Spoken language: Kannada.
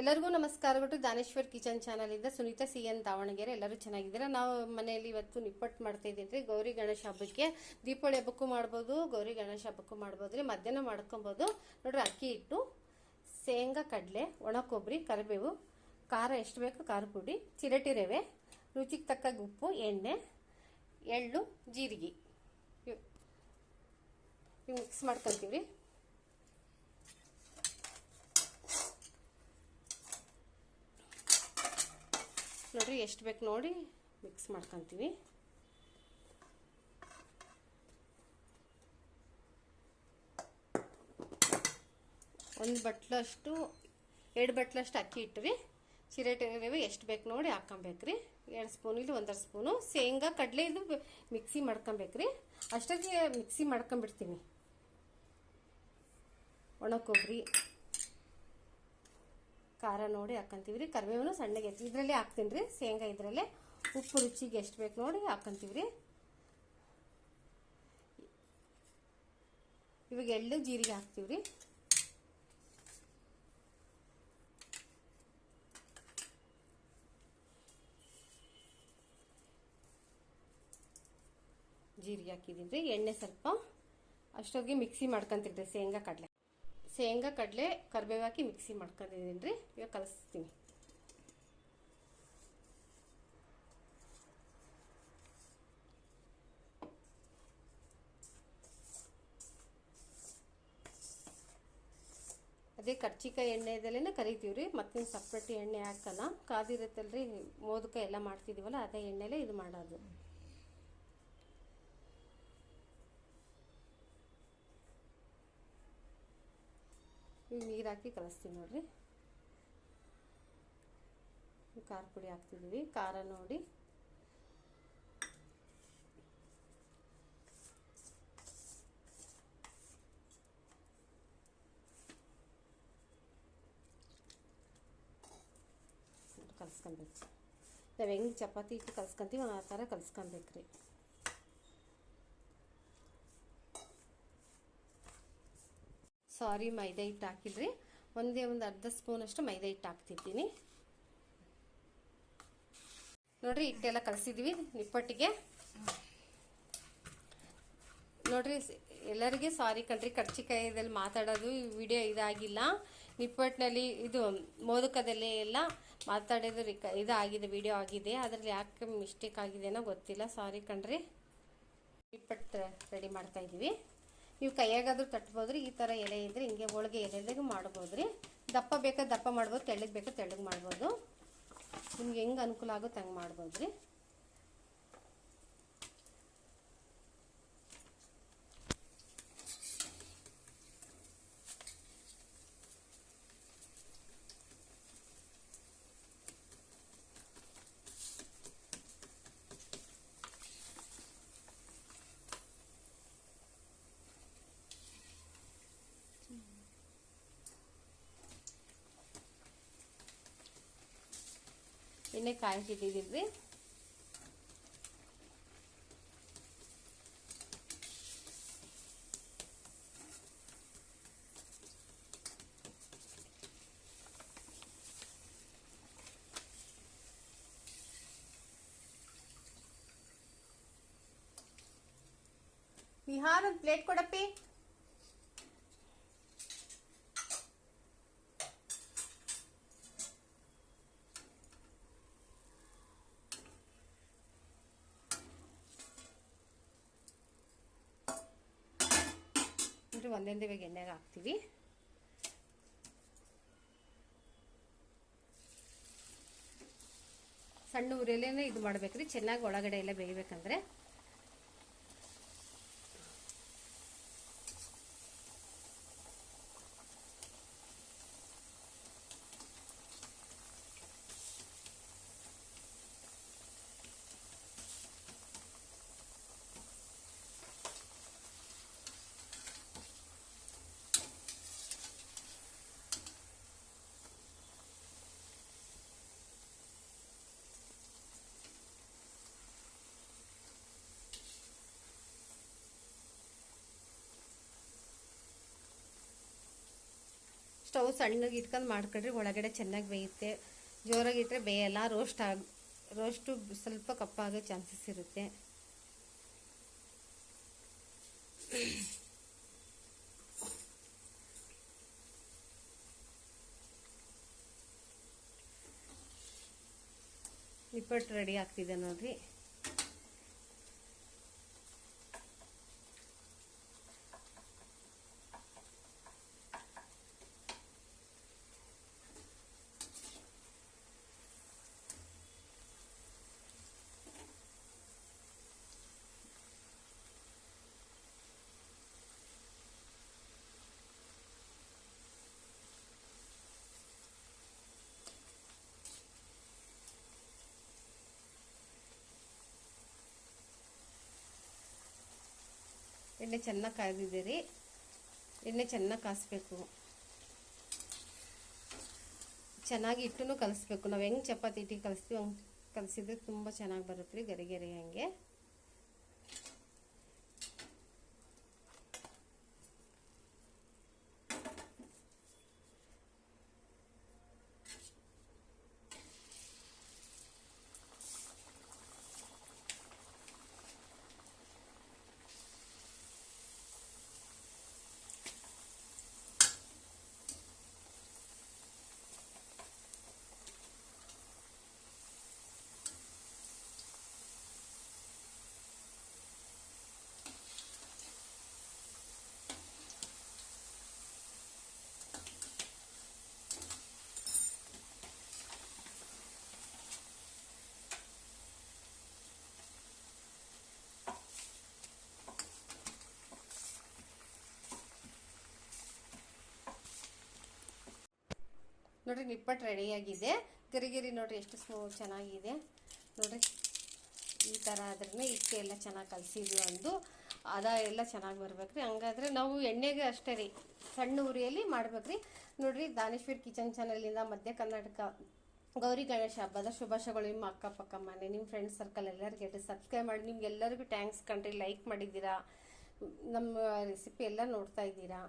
ಎಲ್ಲರಿಗೂ ನಮಸ್ಕಾರ. ನಮಸ್ಕಾರಗಳು ದಾನೇಶ್ವರ್ ಕಿಚನ್ ಚಾನಲಿಂದ ಸುನೀತಾ ಸಿ ಎನ್ ದಾವಣಗೆರೆ ಎಲ್ಲರೂ ಚೆನ್ನಾಗಿದ್ದೀರಾ? ನಾವು ಮನೆಯಲ್ಲಿ ಇವತ್ತು ನಿಪ್ಪಟ್ಟು ಮಾಡ್ತಾ ರೀ ಗೌರಿ ಗಣೇಶ ಹಬ್ಬಕ್ಕೆ. ದೀಪಾವಳಿ ಹಬ್ಬಕ್ಕೂ ಮಾಡ್ಬೋದು, ಗೌರಿ ಗಣೇಶ ಹಬ್ಬಕ್ಕೂ ಮಾಡ್ಬೋದು ರೀ ಮಧ್ಯಾಹ್ನ ಮಾಡ್ಕೊಬೋದು. ನೋಡ್ರಿ, ಅಕ್ಕಿ ಹಿಟ್ಟು, ಶೇಂಗಾ, ಕಡಲೆ, ಒಣ ಕೊಬ್ಬರಿ, ಕರಿಬೇವು, ಖಾರ ಎಷ್ಟು ಬೇಕು ಖಾರ ಪುಡಿ, ಚಿರಟಿ ರವೆ, ರುಚಿಗೆ ತಕ್ಕ ಉಪ್ಪು, ಎಣ್ಣೆ, ಎಳ್ಳು, ಜೀರಿಗೆ. ಮಿಕ್ಸ್ ಮಾಡ್ಕೊತೀವಿ ರೀ ನೋಡ್ರಿ, ಎಷ್ಟು ಬೇಕು ನೋಡಿ ಮಿಕ್ಸ್ ಮಾಡ್ಕೊತೀವಿ. ಒಂದು ಬಟ್ಲಷ್ಟು, ಎರಡು ಬಟ್ಲಷ್ಟು ಅಕ್ಕಿ ಇಟ್ವಿ. ಚಿರಟೆ ರವೆ ಎಷ್ಟು ಬೇಕು ನೋಡಿ ಹಾಕೊಬೇಕ್ರಿ ಎರಡು ಸ್ಪೂನ್ ಇಲ್ಲಿ ಒಂದೆರಡು ಸ್ಪೂನು. ಶೇಂಗಾ, ಕಡಲೆ ಇದು ಮಿಕ್ಸಿ ಮಾಡ್ಕೊಬೇಕ್ರಿ. ಅಷ್ಟೊತ್ತಿಗೆ ಮಿಕ್ಸಿ ಮಾಡ್ಕೊಂಬಿಡ್ತೀನಿ ಒಣ ಕೊಬ್ಬರಿ ಖಾರ ನೋಡಿ ಹಾಕಂತೀವಿ ರೀ ಕರಿಬೇವನು ಸಣ್ಣಗೆ ಇದರಲ್ಲೇ ಹಾಕ್ತೀನಿ ರೀ ಶೇಂಗಾ ಇದರಲ್ಲೇ. ಉಪ್ಪು ರುಚಿಗೆ ಎಷ್ಟು ಬೇಕು ನೋಡಿ ಹಾಕಂತೀವಿ ರೀ ಇವಾಗ ಎಳ್ಳು ಜೀರಿಗೆ ಹಾಕ್ತೀವಿ ರೀ ಜೀರಿಗೆ ಹಾಕಿದ್ದೀನಿ ರೀ ಎಣ್ಣೆ ಸ್ವಲ್ಪ. ಅಷ್ಟೊತ್ತಿಗೆ ಮಿಕ್ಸಿ ಮಾಡ್ಕೊಂತೀನಿ ರೀ ಶೇಂಗಾ ಕಡಲೆ. ಶೇಂಗಾ, ಕಡಲೆ ಕರಿಬೇವು ಹಾಕಿ ಮಿಕ್ಸಿ ಮಾಡ್ಕೊಂಡಿದ್ದೀನಿ ರೀ. ಇವಾಗ ಕಲಿಸ್ತೀನಿ. ಅದೇ ಕರ್ಚಿಕಾಯಿ ಎಣ್ಣೆದಲ್ಲೇ ಕರಿತೀವಿ ರೀ. ಮತ್ತೇನು ಸಪ್ರೇಟ್ ಎಣ್ಣೆ ಹಾಕಲ್ಲ. ಕಾದಿರುತ್ತಲ್ರಿ, ಮೋದಕ ಎಲ್ಲ ಮಾಡ್ತಿದ್ದೀವಲ್ಲ ಅದೇ ಎಣ್ಣೆಲೇ ಇದು ಮಾಡೋದು. ಈಗ ನೀರು ಹಾಕಿ ಕಲಿಸ್ತೀವಿ ನೋಡ್ರಿ. ಖಾರ ಪುಡಿ ಹಾಕ್ತಿದ್ದೀವಿ ಖಾರ ನೋಡಿ. ಕಲಿಸ್ಕೊಬೇಕು. ನಾವು ಹೆಂಗೆ ಚಪಾತಿ ಇಟ್ಟು ಕಲಿಸ್ಕೊಂತೀವಿ ಆ ಥರ ಕಲಿಸ್ಕೊಬೇಕು ಸಾರಿ ಮೈದಾ ಹಿಟ್ಟು ಹಾಕಿದ್ರಿ. ಒಂದೇ ಒಂದು ಅರ್ಧ ಸ್ಪೂನ್ ಅಷ್ಟು ಮೈದಾ ಹಿಟ್ಟು ಹಾಕ್ತಿದ್ದೀನಿ ನೋಡ್ರಿ ಹಿಟ್ಟೆಲ್ಲ ಕಲಸಿದ್ವಿ ನಿಪ್ಪಟ್ಟಿಗೆ. ನೋಡ್ರಿ ಎಲ್ಲರಿಗೆ ಸಾರಿ ಕಣ್ರಿ, ಕರ್ಚಿಕಾಯದಲ್ಲಿ ಮಾತಾಡೋದು ವಿಡಿಯೋ ಇದಾಗಿಲ್ಲ. ನಿಪ್ಪಟ್ಟಿನಲ್ಲಿ ಇದು ಮೋದಕದಲ್ಲಿ ಎಲ್ಲ ಮಾತಾಡೋದು ರಿಕ ಇದಾಗಿದೆ, ವಿಡಿಯೋ ಆಗಿದೆ. ಅದರಲ್ಲಿ ಯಾಕೆ ಮಿಸ್ಟೇಕ್ ಆಗಿದೆನೋ ಗೊತ್ತಿಲ್ಲ. ಸಾರಿ ಕಣ್ರಿ. ನಿಪ್ಪಟ್ಟು ರೆಡಿ ಮಾಡ್ತಾ ಇದ್ದೀವಿ. ನೀವು ಕೈಯಾಗಾದ್ರೂ ತಟ್ಬೋದು ರೀ ಈ ಥರ ಎಲೆ ಇದ್ರೆ ಹಿಂಗೆ ಹೋಳಿಗೆ ಎಲೆಗೂ ಮಾಡ್ಬೋದು ರೀ ದಪ್ಪ ಬೇಕಾ ದಪ್ಪ ಮಾಡ್ಬೋದು, ತೆಳ್ಳಗೆ ಬೇಕಾ ತೆಳ್ಳಗೆ ಮಾಡ್ಬೋದು. ನಿಮ್ಗೆ ಹೆಂಗೆ ಅನುಕೂಲ ಆಗುತ್ತೆ ಹಂಗೆ ಮಾಡ್ಬೋದು ರೀ ಎಣ್ಣೆ ಕಾಯಿಸಿಟ್ಟಿದ್ದೀವಿ ರೀ ನಿಹಾರ್ ಒಂದು ಪ್ಲೇಟ್ ಕೊಡಪ್ಪಿ ಅಂದರೆ ಒಂದೊಂದೇ ಇವಾಗ ಎಣ್ಣೆಗೆ ಹಾಕ್ತೀವಿ. ಸಣ್ಣ ಉರಿಯಲ್ಲೇ ಇದು ಮಾಡ್ಬೇಕ್ರಿ. ಚೆನ್ನಾಗಿ ಒಳಗಡೆ ಎಲ್ಲ ಬೇಯಬೇಕಂದ್ರೆ. ಸ್ಟವ್ ಸಣ್ಣಗೆ ಇಟ್ಕೊಂಡು ಮಾಡ್ಕೊಂಡ್ರೆ ಒಳಗಡೆ ಚೆನ್ನಾಗಿ ಬೇಯುತ್ತೆ. ಜೋರಾಗಿಟ್ಟರೆ ಬೇಯಲ್ಲ ರೋಸ್ಟ್ ಆಗ ರೋಸ್ಟು ಸ್ವಲ್ಪ ಕಪ್ಪಾಗೋ ಚಾನ್ಸಸ್ ಇರುತ್ತೆ. ನಿಪ್ಪಟ್ಟು ರೆಡಿ ಆಗ್ತಿದೆ ನೋಡ್ರಿ. ಎಣ್ಣೆ ಚೆನ್ನಾಗಿ ಕಾಯ್ದಿದೆ ರೀ ಎಣ್ಣೆ ಚೆನ್ನಾಗಿ ಕಾಯಿಸ್ಬೇಕು ಚೆನ್ನಾಗಿ ಹಿಟ್ಟನ್ನು ಕಲಿಸ್ಬೇಕು. ನಾವು ಹೆಂಗೆ ಚಪಾತಿ ಹಿಟ್ಟಿಗೆ ಕಲಿಸ್ತೀವಿ ಹಂಗೆ ಕಲಿಸಿದ್ರೆ ತುಂಬ ಚೆನ್ನಾಗಿ ಬರುತ್ತೆ ರೀ ಗರಿ ಗರಿ ಹಂಗೆ. ನೋಡ್ರಿ, ನಿಪ್ಪಟ್ಟು ರೆಡಿಯಾಗಿದೆ ಗರಿಗಿರಿ ನೋಡಿರಿ ಎಷ್ಟು ಸ್ಮೂ ಚೆನ್ನಾಗಿದೆ. ನೋಡ್ರಿ, ಈ ಥರ ಆದ್ರೂ ಹಿಟ್ಟು ಎಲ್ಲ ಚೆನ್ನಾಗಿ ಕಲಸಿದ್ವಿ ಒಂದು ಅದ ಎಲ್ಲ ಚೆನ್ನಾಗಿ ಬರ್ಬೇಕ್ರಿ. ಹಂಗಾದ್ರೆ ನಾವು ಎಣ್ಣೆಗೆ ಅಷ್ಟೇ ರೀ, ಸಣ್ಣ ಉರಿಯಲ್ಲಿ ಮಾಡ್ಬೇಕ್ರಿ. ನೋಡ್ರಿ, ದಾನೇಶ್ವರ್ ಕಿಚನ್ ಚಾನಲಿಂದ ಮಧ್ಯ ಕರ್ನಾಟಕ ಗೌರಿ ಗಣೇಶ ಹಬ್ಬದ ಶುಭಾಶಯಗಳು ನಿಮ್ಮ ಅಕ್ಕಪಕ್ಕ, ಮನೆ, ನಿಮ್ಮ ಫ್ರೆಂಡ್ಸ್ ಸರ್ಕಲ್ ಎಲ್ಲರಿಗೆ ಸಬ್ಸ್ಕ್ರೈಬ್ ಮಾಡಿ, ನಿಮ್ಗೆಲ್ಲರಿಗೂ ಥ್ಯಾಂಕ್ಸ್ ಕಣ್ರಿ. ಲೈಕ್ ಮಾಡಿದ್ದೀರಾ, ನಮ್ಮ ರೆಸಿಪಿ ಎಲ್ಲ ನೋಡ್ತಾ ಇದ್ದೀರಾ.